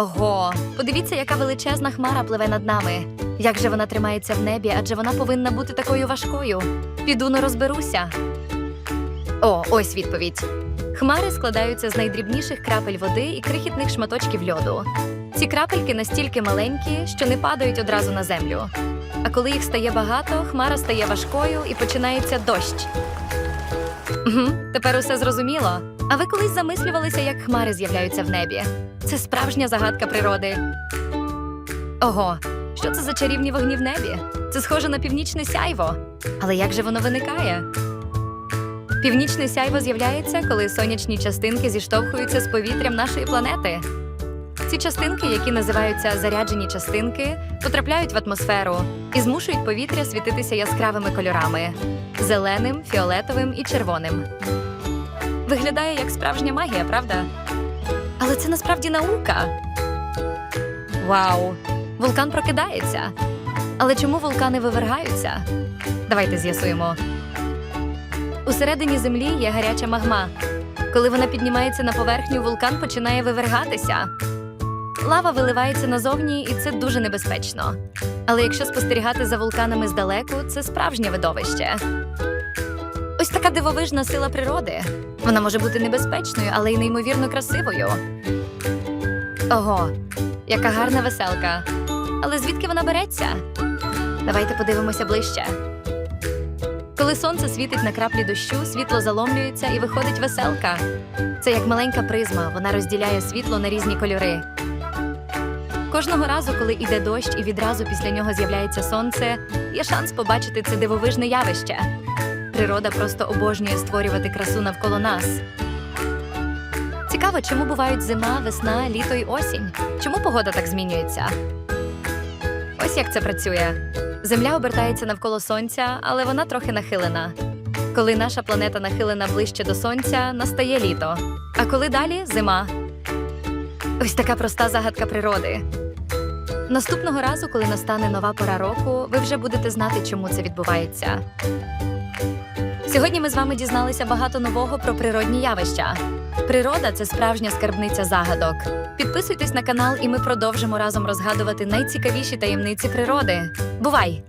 Ого, подивіться, яка величезна хмара пливе над нами. Як же вона тримається в небі, адже вона повинна бути такою важкою. Піду не розберуся. О, ось відповідь. Хмари складаються з найдрібніших крапель води і крихітних шматочків льоду. Ці крапельки настільки маленькі, що не падають одразу на землю. А коли їх стає багато, хмара стає важкою і починається дощ. Угу, тепер усе зрозуміло. А ви колись замислювалися, як хмари з'являються в небі? Це справжня загадка природи. Ого, що це за чарівні вогні в небі? Це схоже на північне сяйво. Але як же воно виникає? Північне сяйво з'являється, коли сонячні частинки зіштовхуються з повітрям нашої планети. Ці частинки, які називаються заряджені частинки, потрапляють в атмосферу і змушують повітря світитися яскравими кольорами зеленим, фіолетовим і червоним. Виглядає як справжня магія, правда? Але це насправді наука. Вау! Вулкан прокидається. Але чому вулкани вивергаються? Давайте з'ясуємо. Усередині землі є гаряча магма. Коли вона піднімається на поверхню, вулкан починає вивергатися. Лава виливається назовні, і це дуже небезпечно. Але якщо спостерігати за вулканами здалеку, це справжнє видовище. Така дивовижна сила природи. Вона може бути небезпечною, але й неймовірно красивою. Ого, яка гарна веселка. Але звідки вона береться? Давайте подивимося ближче. Коли сонце світить на краплі дощу, світло заломлюється і виходить веселка. Це як маленька призма, вона розділяє світло на різні кольори. Кожного разу, коли йде дощ і відразу після нього з'являється сонце, є шанс побачити це дивовижне явище. Природа просто обожнює створювати красу навколо нас. Цікаво, чому бувають зима, весна, літо і осінь? Чому погода так змінюється? Ось як це працює. Земля обертається навколо сонця, але вона трохи нахилена. Коли наша планета нахилена ближче до сонця, настає літо. А коли далі зима. Ось така проста загадка природи. Наступного разу, коли настане нова пора року, ви вже будете знати, чому це відбувається. Сьогодні ми з вами дізналися багато нового про природні явища. Природа це справжня скарбниця загадок. Підписуйтесь на канал, і ми продовжимо разом розгадувати найцікавіші таємниці природи. Бувай!